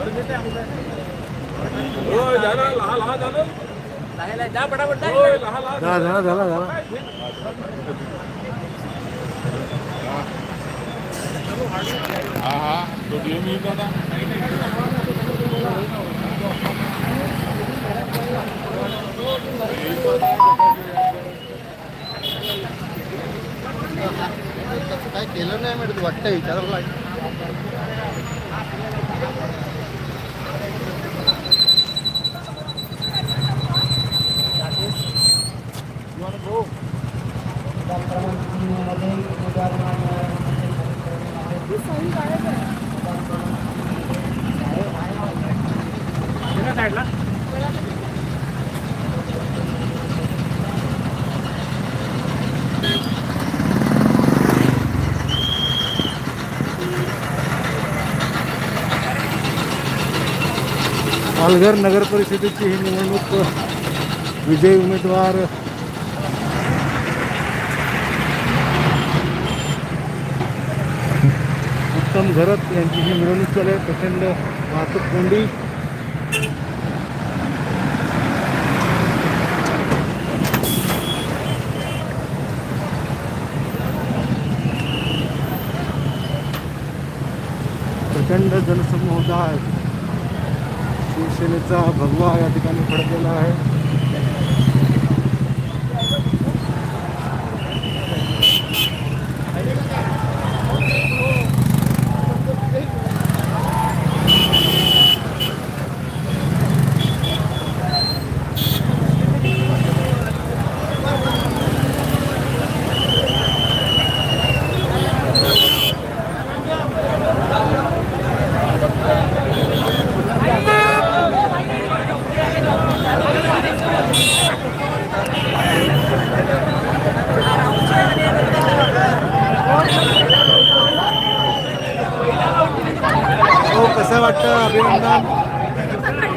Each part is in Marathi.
झाला झाला. झाला. झाला हा हा तो DM येईल आता? काय केलं नाही मिळत वाटतं विचारायला लागेल. पालघर नगर परिषदेची ही निवडणूक विजयी उमेदवार उत्तम घरत यांची ही मिरवणूक चालू आहे. प्रचंड वाहतूक कोंडी. प्रचंड जनसमूह आहे. शिवसेनेचा भगवा या ठिकाणी पडलेला आहे हो कसं वाटतं. अभिनंदन.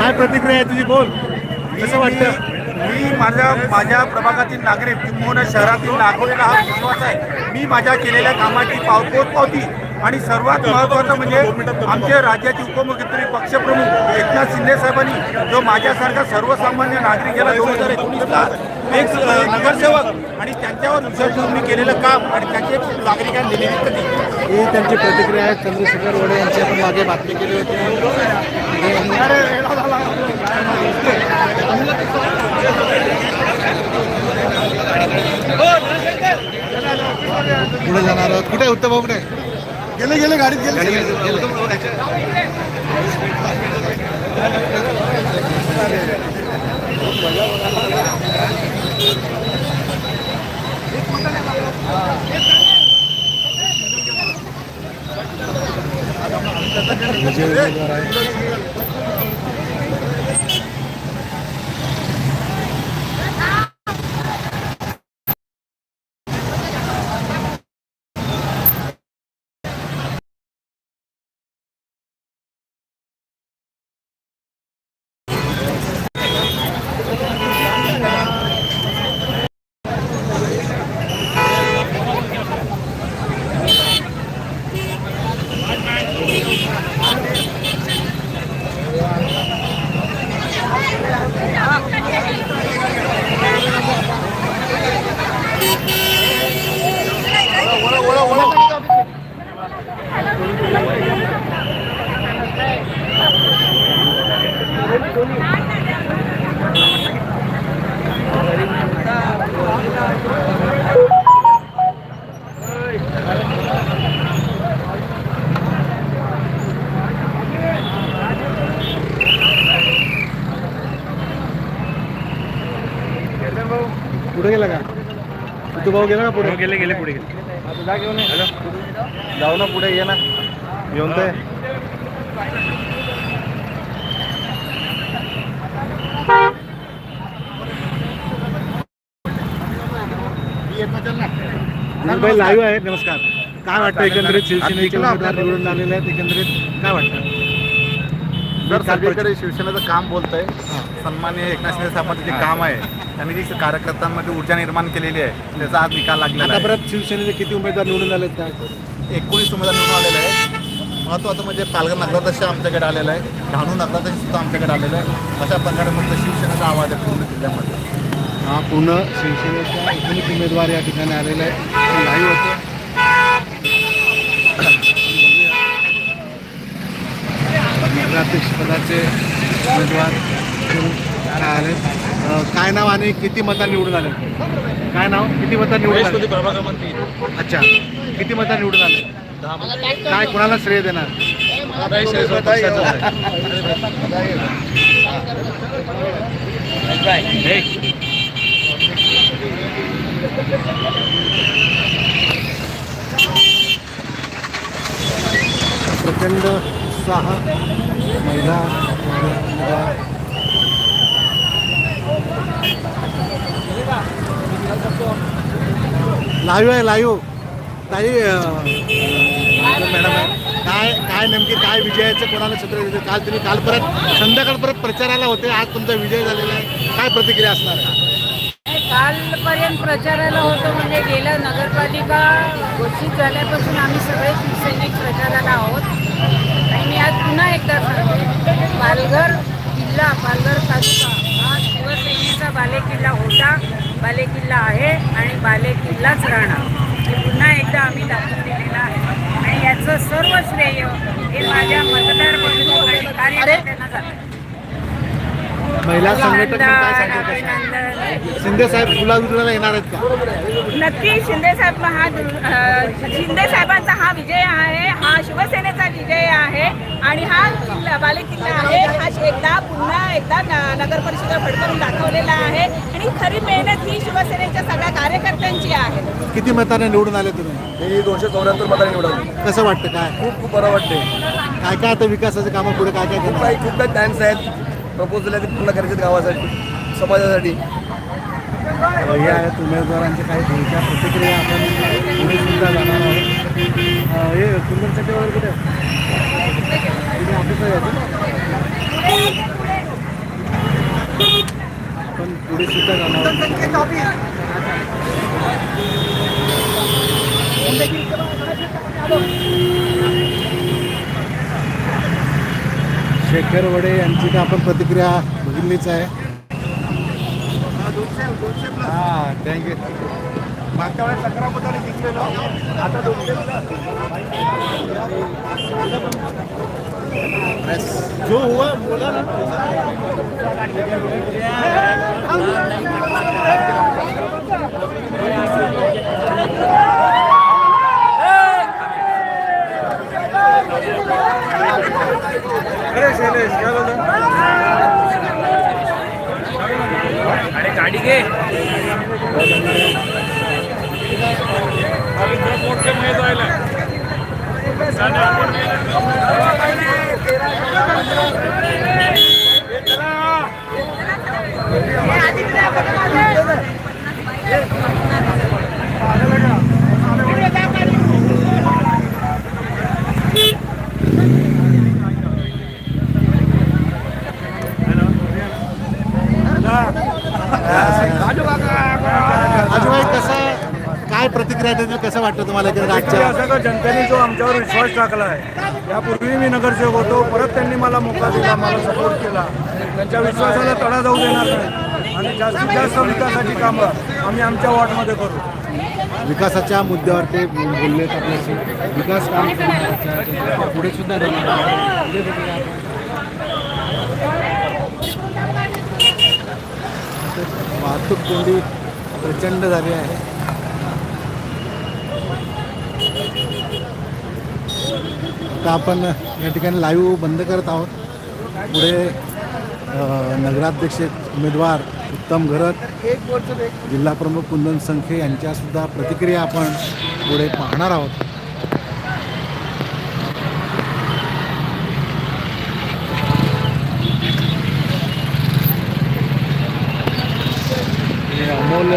काय प्रतिक्रिया आहे तुझी? बोल. कसं वाटतं? मी माझ्या माझ्या प्रभागातील नागरिक किंबहुना शहरातील नागरिकांना हा विश्वास आहे. मी माझ्या केलेल्या कामाची पाव पावती. आणि सर्वात महत्त्वाचं म्हणजे आमचे राज्याचे उपमुख्यमंत्री पक्षप्रमुख एकनाथ शिंदे साहेबांनी जो माझ्यासारखा सर्वसामान्य नागरिकाला दोन हजार एकोणीसला एक नगरसेवक आणि त्यांच्यावर मी केलेलं काम आणि त्याचे नागरिकांना दिलेली कधी ही त्यांची प्रतिक्रिया आहे. चंद्रशेखर वडे यांची आपण मागे बातमी केली होती. पुढे जाणार आहोत. कुठे उत्तम भाऊ? कुठे गेले गेले गाडीत गेले. 20秒ぐらい。पुढे तू भाऊ गेला का पुढे? गेले गेले पुढे गेले. आता जा घेऊन ये. जाऊ ना पुढे ये ना. घेऊन ते. भाई लाईव्ह आहे नमस्कार. काय वाटतं एकंदरीत शिवसेनेचे उमेदवार निवडून आलेले आहेत एकंदरीत. काय वाटतं? तर सगळीकडे शिवसेनेचं काम बोलतंय. सन्मान्य एकनाथ शिंदे साहेबांचं जे काम आहे त्यांनी जी कार्यकर्त्यांमध्ये ऊर्जा निर्माण केलेली आहे. त्याचा आज निकाल लागलेला आता आहे. परत शिवसेनेचे किती उमेदवार निवडून आलेत काय? एकोणीस उमेदवार निवडून आलेले आहे महत्त्वाचं म्हणजे पालघर नगराध्यक्ष आमच्याकडे आलेला आहे. डहाणू नगराध्यक्ष सुद्धा आमच्याकडे आलेला आहे. अशा प्रकारे फक्त शिवसेनेचा आवाज आहे पूर्ण जिल्ह्यामध्ये. हा पूर्ण शिवसेनेचा एकोणीस उमेदवार या ठिकाणी आलेला आहे लाईव्ह होतं. नगराध्यक्षपदाचे उमेदवार आले काय नाव आणि किती मतांनी निवडून आले? काय नाव? किती मतांनी निवडून आले? अच्छा. किती मतांनी निवडून आले? काय कोणाला श्रेय देणार? प्रचंड उत्साह महिला लाईव्ह आहे लाईव्ह. ताई मॅडम आहे. काय काय नेमके काय विजयाचं कोणाला छत्र देते? काल तुम्ही काल परत संध्याकाळ परत प्रचाराला होते आज तुमचा विजय झालेला आहे. काय प्रतिक्रिया असणार आहे? कालपर्यंत प्रचाराला होतं म्हणजे गेलं नगरपालिका घोषित झाल्यापासून आम्ही सगळे शिवसैनिक प्रचाराला आहोत. आणि मी आज पुन्हा एकदा सांगते पालघर जिल्हा पालघर तालुका. बाले बालेकिल्ला आहे आणि बालेकिल्लाच राहणार. हे पुन्हा एकदा आम्ही दाखवून दिलेलं आहे. आणि याचं सर्व श्रेय हे माझ्या मतदार बंधू आणि कार्यकर्त्यांना जातं. महिला संघटक काय. शिंदे साहेब गुलाबी येणार आहेत का? नक्की शिंदे साहेब हा शिंदे साहेबांचा हा विजय आहे हा शिवसेनेचा विजय आहे आणि हा किल्ला बालेकिल्ला आहे. हा एकदा पुन्हा एकदा नगर परिषदेला फडकवून दाखवलेला आहे. आणि खरी मेहनत ही शिवसेनेच्या सगळ्या कार्यकर्त्यांची आहे. किती मताने निवडून आले तुम्ही? मी दोनशे चौऱ्याहत्तर मतांनी निवडवली कसं वाटतं? काय? खूप खूप बरं वाटते काय काय आता विकासाचे कामं पुढे काय काय खूप करणार काही खूप काही टाइम्स आहेत. प्रपोजल आहेत ते पूर्ण करायचे गावासाठी समाजासाठी. हे आहेत उमेदवारांचे काही भूमिका प्रतिक्रिया आपण पुढे सुद्धा जाणार आहोत. हे कुंदन चटे वगैरे कुठे ऑफिसला यायचं ना? आपण पुढे सुद्धा जाणार आहोत. शेखर वडे यांची तर आपण प्रतिक्रिया बघितलीच आहे. हां थँक्यू मागच्या वेळेस अकरा मतांनी जिंकलेलो. आता दोनशे जो हुआ बोला ना अरे शैलेश काय बोलतो? आजूबाई कसं देते कसं वाटतं तुम्हाला की आजच्या असं का जनतेने जो आमच्यावर विश्वास टाकला आहे यापूर्वी मी नगरसेवक होतो परत त्यांनी मला मोका दिला मला सपोर्ट केला. त्यांच्या विश्वासाला तडा जाऊ देणार नाही. आणि जास्तीत जास्त विकासाची कामं आम्ही आमच्या वॉर्डमध्ये करू. विकासाच्या मुद्द्यावर ते बोल- बोललेत आपल्याशी विकास काम पुढे सुद्धा. वाहतूक कोंडी प्रचंड झाली आहे. आता आपण या ठिकाणी लाईव्ह बंद करत आहोत. पुढे नगराध्यक्ष उमेदवार उत्तम घरत जिल्हा प्रमुख कुंदन संखे यांच्यासुद्धा प्रतिक्रिया आपण पुढे पाहणार आहोत. अमोल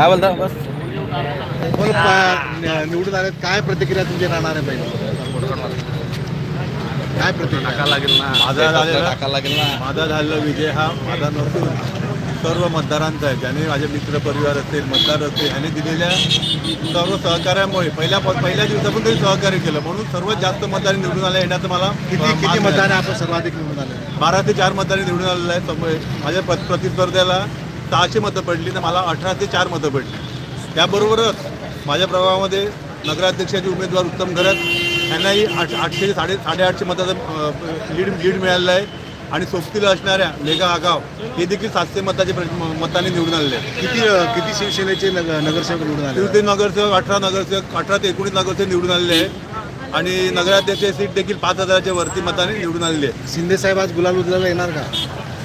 काय बोलता बस. निवडून आले काय प्रतिक्रिया तुमची राहणार आहे पहिले? काय प्रतिक्रिया? टाका लागेल ना. माझा टाका लागेल ना. माझा झालेला विजय हा माझा नसून सर्व मतदारांचा आहे. ज्याने माझे मित्र परिवार असेल मतदार असतील यांनी दिलेल्या सर्व सहकार्यामुळे पहिल्या पहिल्या दिवसापासून त्यांनी सहकार्य केलं. म्हणून सर्वात जास्त मतदार निवडून आले येण्याचं मला किती किती आहे. मतदान आपण सर्वाधिक निवडून आले? बारा ते चार मतदारांनी निवडून आलेलं आहे माझ्या प्र- प्रतिस्पर्ध्याला सहाशे मतं पडली तर मला अठरा ते चार मतं पडली. त्याबरोबरच माझ्या प्रभावामध्ये नगराध्यक्षाचे उमेदवार उत्तम घरत यांनाही आठ आठशे ते साडे साडेआठशे मताचं लीड लीड मिळालेलं आहे. आणि सोबतीला असणाऱ्या मेघा आगाव हे देखील सातशे मताचे मतांनी निवडून आलेले आहे किती किती शिवसेनेचे नग- नगरसेवक निवडून आले शिवसेना नगरसेवक अठरा नगरसेवक अठरा ते एकोणीस नगरसेवक निवडून आलेले आहे आणि नगराध्यक्ष सीट देखील पाच हजाराच्या वरती मताने निवडून आलेली आहे. शिंदे साहेब आज गुलाल उजलाला येणार का?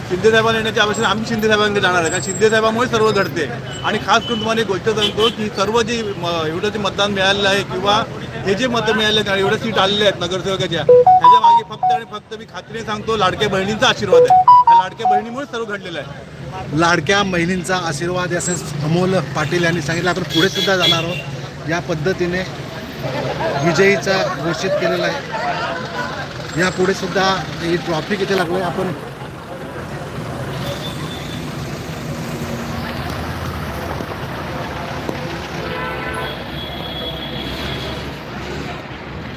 शिंदे येण्याची आवश्यकता आम्ही शिंदे जाणार आहे. कारण शिंदे सर्व घडते. आणि खास करून तुम्हाला एक गोष्ट सांगतो की सर्व जे म- एवढं जे मतदान मिळालेलं आहे किंवा हे जे मतं मिळाले आहेत एवढ्या सीट आलेल्या आहेत नगरसेवकाच्या त्याच्यामागे फक्त आणि फक्त मी खात्रीने सांगतो लाडक्या बहिणींचा आशीर्वाद आहे. त्या लाडक्या बहिणीमुळे सर्व घडलेलं आहे. लाडक्या बहिणींचा आशीर्वाद आहे असं अमोल पाटील यांनी सांगितलं. आपण पुढे सुद्धा जाणार आहोत. या पद्धतीने विजयीचा घोषित केलेला आहे. या पुढे सुद्धा ही ट्रॉफिक इथे लागली आपण